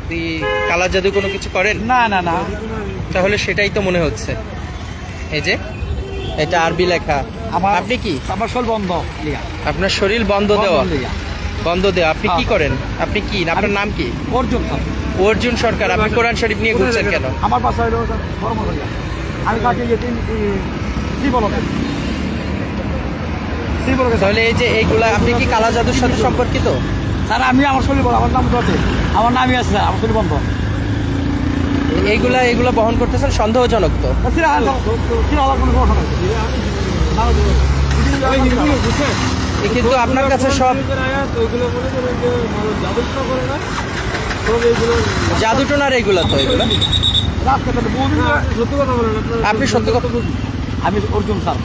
আপনি কালা জাদু কোনো কিছু করেন? না না না। তাহলে সেটাই তো মনে হচ্ছে। এই যে এটা আরবি লেখা। আমার আপনি কি? আমার শোল বন্ধ আপনার শরীর বন্ধ দেওয়া। বন্ধ দেওয়া। আপনি কি হ্যাঁ। করেন? আপনি কি? আপনার নাম কি? অর্জুন অর্জুন সরকার। আপনি কোরআন শরীফ নিয়ে ঘুরছেন কেন? আমার বাসা হলো ধর্ম হইয়া আমি কাছে কি বলো তাহলে এই যে এইগুলা আপনি কি কালা জাদুর সাথে সম্পর্কিত? স্যার আমি আমার শরীর বলো আমার নাম তো আছে। আমার নামই আছে স্যার আমার শরীর বন্ধ। এইগুলা এইগুলা বহন করতে করতেছেন সন্দেহজনক তো? কিন্তু আপনার কাছে সব জাদু টোনার এইগুলা তো এগুলা। আপনি সত্যি কথা আমি অর্জুন স্যার।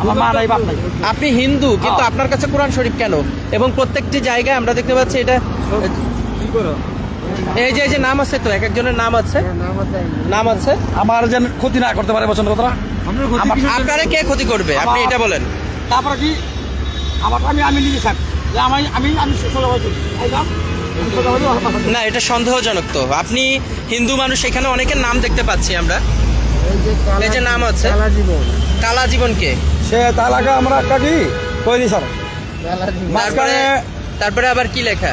আমার মা নাই বাপ নাই। আপনি হিন্দু কিন্তু হ্যাঁ। আপনার কাছে কোরআন শরীফ কেন? এবং প্রত্যেকটি জায়গায় আমরা দেখতে পাচ্ছি এটা এই যে এই যে নাম আছে তো এক একজনের নাম আছে? নাম আছে আমার যেন ক্ষতি না করতে পারে বসন্ত কথা আমার আপনারা কে ক্ষতি করবে? আপনি এটা বলেন। তারপরে কি? আমার আমি আমি নিজে থাক আমি আমি আমি। না এটা সন্দেহজনক তো। আপনি হিন্দু মানুষ এখানে অনেকের নাম দেখতে পাচ্ছি আমরা। এই যে নাম আছে। কালা জীবন কে? সে তালাকা আমরা একটা কি? কইনি স্যার মাঝখানে- তারপরে আবার কি লেখা?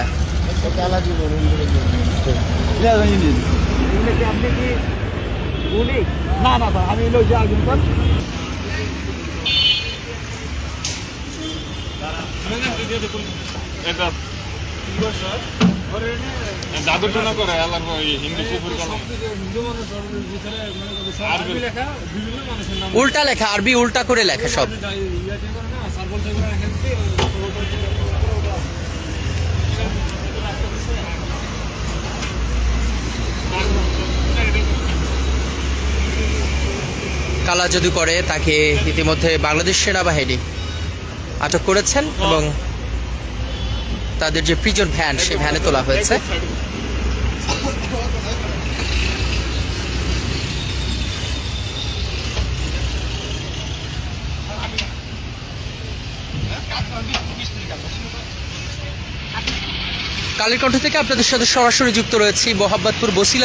না না স্যার আমি লই যে করে ওই হিন্দু উল্টা লেখা, আরবি উল্টা করে লেখা সব। কালা জাদু করে, তাকে ইতিমধ্যে বাংলাদেশ সেনাবাহিনী আটক করেছেন এবং তাদের যে প্রিজন ভ্যান, সেই ভ্যানে তোলা হয়েছে। কালীকণ্ঠ থেকে আপনাদের সাথে সরাসরি যুক্ত রয়েছি, মোহাম্মদপুর বসিলা